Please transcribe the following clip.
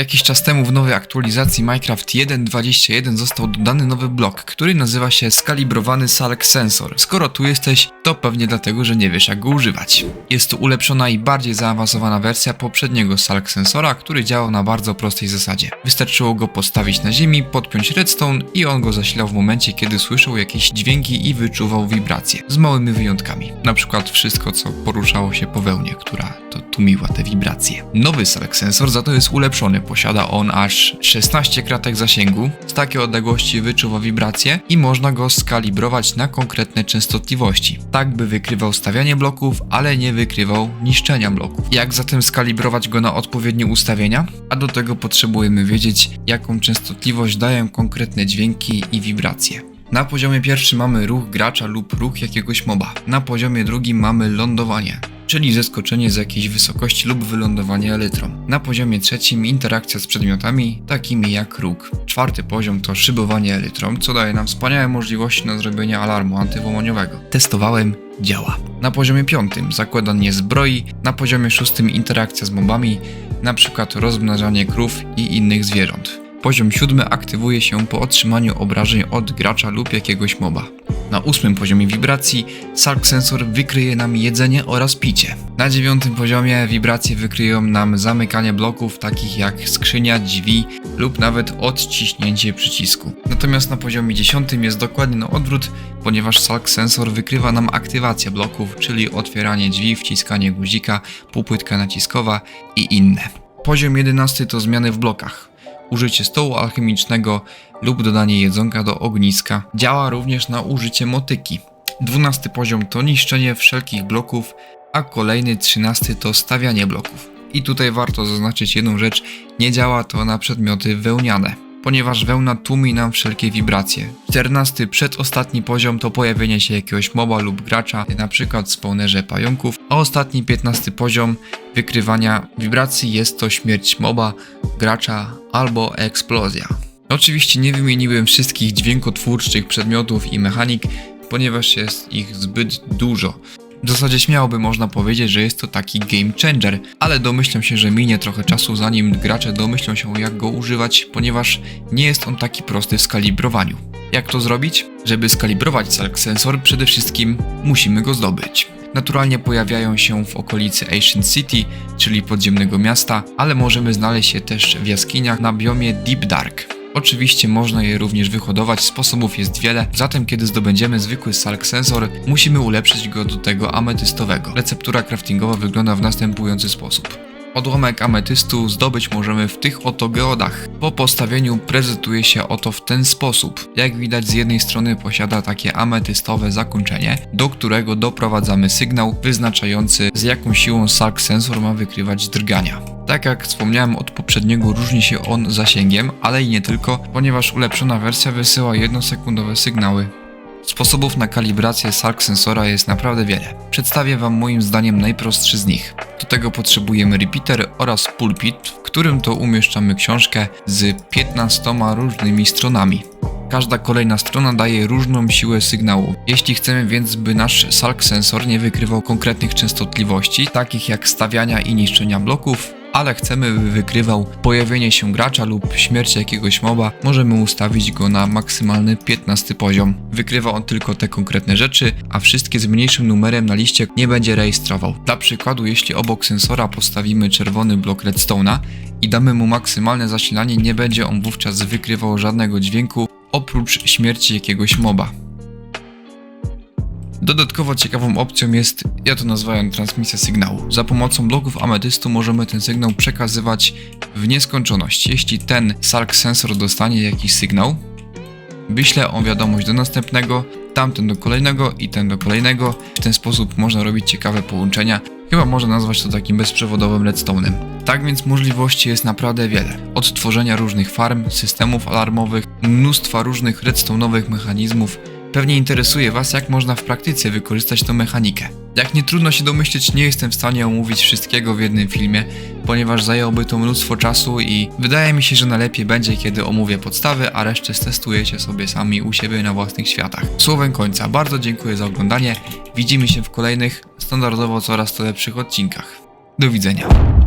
Jakiś czas temu w nowej aktualizacji Minecraft 1.21 został dodany nowy blok, który nazywa się skalibrowany Salk Sensor. Skoro tu jesteś, to pewnie dlatego, że nie wiesz jak go używać. Jest to ulepszona i bardziej zaawansowana wersja poprzedniego Salk Sensora, który działał na bardzo prostej zasadzie. Wystarczyło go postawić na ziemi, podpiąć redstone i on go zasilał w momencie, kiedy słyszał jakieś dźwięki i wyczuwał wibracje. Z małymi wyjątkami. Na przykład wszystko, co poruszało się po wełnie, która to tłumiła te wibracje. Nowy Salk Sensor za to jest ulepszony. Posiada on aż 16 kratek zasięgu. Z takiej odległości wyczuwa wibracje i można go skalibrować na konkretne częstotliwości. Tak by wykrywał stawianie bloków, ale nie wykrywał niszczenia bloków. Jak zatem skalibrować go na odpowiednie ustawienia? A do tego potrzebujemy wiedzieć, jaką częstotliwość dają konkretne dźwięki i wibracje. Na poziomie pierwszym mamy ruch gracza lub ruch jakiegoś moba. Na poziomie drugim mamy lądowanie, czyli zeskoczenie z jakiejś wysokości lub wylądowanie elytrą. Na poziomie trzecim interakcja z przedmiotami, takimi jak róg. Czwarty poziom to szybowanie elytrą, co daje nam wspaniałe możliwości na zrobienie alarmu antywłomoniowego. Testowałem, działa. Na poziomie piątym zakładanie zbroi, na poziomie szóstym interakcja z mobami, przykład rozmnażanie krów i innych zwierząt. Poziom siódmy aktywuje się po otrzymaniu obrażeń od gracza lub jakiegoś moba. Na ósmym poziomie wibracji Sark Sensor wykryje nam jedzenie oraz picie. Na dziewiątym poziomie wibracje wykryją nam zamykanie bloków takich jak skrzynia, drzwi lub nawet odciśnięcie przycisku. Natomiast na poziomie dziesiątym jest dokładnie na odwrót, ponieważ Salk Sensor wykrywa nam aktywację bloków, czyli otwieranie drzwi, wciskanie guzika, półpłytka naciskowa i inne. Poziom 11 to zmiany w blokach użycie stołu alchemicznego lub dodanie jedzonka do ogniska. Działa również na użycie motyki. 12 poziom to niszczenie wszelkich bloków, a kolejny 13 to stawianie bloków. I tutaj warto zaznaczyć jedną rzecz, nie działa to na przedmioty wełniane, ponieważ wełna tłumi nam wszelkie wibracje. 14 przedostatni poziom to pojawienie się jakiegoś moba lub gracza, przykład w spawnerze pająków, a ostatni 15 poziom wykrywania wibracji jest to śmierć moba, gracza albo eksplozja. Oczywiście nie wymieniłem wszystkich dźwiękotwórczych przedmiotów i mechanik, ponieważ jest ich zbyt dużo. W zasadzie śmiałoby można powiedzieć, że jest to taki game changer, ale domyślam się, że minie trochę czasu zanim gracze domyślą się jak go używać, ponieważ nie jest on taki prosty w skalibrowaniu. Jak to zrobić? Żeby skalibrować Sensor przede wszystkim musimy go zdobyć. Naturalnie pojawiają się w okolicy Ancient City, czyli podziemnego miasta, ale możemy znaleźć je też w jaskiniach na biomie Deep Dark. Oczywiście można je również wyhodować, sposobów jest wiele, zatem kiedy zdobędziemy zwykły Salk Sensor, musimy ulepszyć go do tego ametystowego. Receptura craftingowa wygląda w następujący sposób. Odłamek ametystu zdobyć możemy w tych oto geodach. Po postawieniu prezentuje się oto w ten sposób. Jak widać z jednej strony posiada takie ametystowe zakończenie, do którego doprowadzamy sygnał wyznaczający z jaką siłą Salk Sensor ma wykrywać drgania. Tak jak wspomniałem od poprzedniego różni się on zasięgiem, ale i nie tylko, ponieważ ulepszona wersja wysyła jednosekundowe sygnały Sposobów na kalibrację Salk sensora jest naprawdę wiele. Przedstawię Wam moim zdaniem najprostszy z nich. Do tego potrzebujemy repeater oraz pulpit, w którym to umieszczamy książkę z 15 różnymi stronami. Każda kolejna strona daje różną siłę sygnału. Jeśli chcemy więc, by nasz Salk sensor nie wykrywał konkretnych częstotliwości, takich jak stawiania i niszczenia bloków, ale chcemy, by wykrywał pojawienie się gracza lub śmierć jakiegoś moba, możemy ustawić go na maksymalny 15 poziom. Wykrywa on tylko te konkretne rzeczy, a wszystkie z mniejszym numerem na liście nie będzie rejestrował. Dla przykładu, jeśli obok sensora postawimy czerwony blok redstone'a i damy mu maksymalne zasilanie, nie będzie on wówczas wykrywał żadnego dźwięku oprócz śmierci jakiegoś moba. Dodatkowo ciekawą opcją jest, ja to nazwałem transmisja sygnału. Za pomocą bloków ametystu możemy ten sygnał przekazywać w nieskończoność. Jeśli ten Salk sensor dostanie jakiś sygnał, wyśle on wiadomość do następnego, tamten do kolejnego i ten do kolejnego. W ten sposób można robić ciekawe połączenia. Chyba można nazwać to takim bezprzewodowym redstone'em. Tak więc możliwości jest naprawdę wiele. Od tworzenia różnych farm, systemów alarmowych, mnóstwa różnych redstone'owych mechanizmów, Pewnie interesuje Was, jak można w praktyce wykorzystać tę mechanikę. Jak nie trudno się domyśleć, nie jestem w stanie omówić wszystkiego w jednym filmie, ponieważ zajęłoby to mnóstwo czasu i wydaje mi się, że najlepiej będzie, kiedy omówię podstawy, a resztę stestujecie sobie sami u siebie na własnych światach. Słowem końca, bardzo dziękuję za oglądanie. Widzimy się w kolejnych, standardowo coraz to lepszych odcinkach. Do widzenia.